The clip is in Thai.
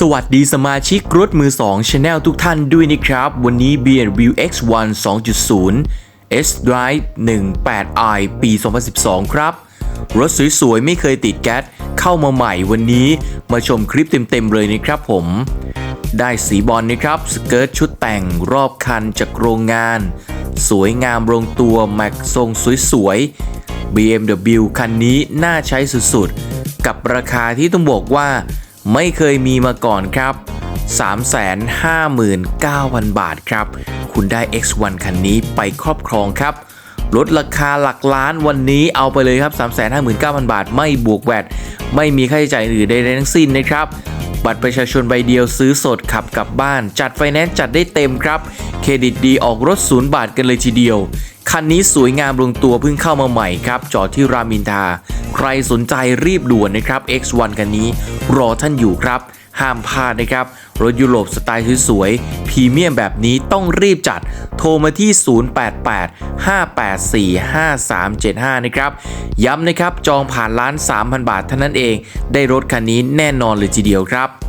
สวัสดีสมาชิกรถมือ2 Channel ทุกท่านด้วยนะครับ วันนี้ BMW X1 2.0 S Drive 18i ปี 2012 ครับ รถสวยๆ ไม่เคยติดแก๊สเข้ามาใหม่วันนี้มาชมคลิปเต็มๆ เลยนะครับผม ได้สีบอลนะครับ สเกิร์ตชุดแต่งรอบคันจากโรงงาน สวยงามลงตัวแม็กทรงสวยๆ BMW คันนี้น่าใช้สุดๆ กับราคาที่ต้องบอกว่า ไม่เคยมีมาก่อนครับ 359,000 บาทครับ คุณได้ X1 คันนี้ไปครอบครองครับ ลดราคาหลักล้านวันนี้เอาไปเลยครับ 359,000 บาท ไม่บวกแวดไม่มีค่าใช้จ่ายอื่นใดๆทั้งสิ้นนะครับบัตรประชาชนใบเดียวซื้อสดขับกลับบ้าน จัดไฟแนนซ์จัดได้เต็มครับ เครดิตดีออกรถศูนย์บาทกันเลยทีเดียว คันนี้สวยงามลงตัวเพิ่งเข้ามาใหม่ครับ จอดที่รามินทา ใครสนใจรีบด่วนนะครับ X1 คันนี้ รอท่านอยู่ครับ ห้ามพลาดนะครับ รถยุโรปสไตล์สวยๆพรีเมียมแบบนี้ต้องรีบจัด โทรมาที่ 088-584-5375 นะครับ ย้ำนะครับ จองผ่านล้าน 3,000 บาทเท่านั้นเอง ได้รถคันนี้แน่นอนเลยทีเดียวครับ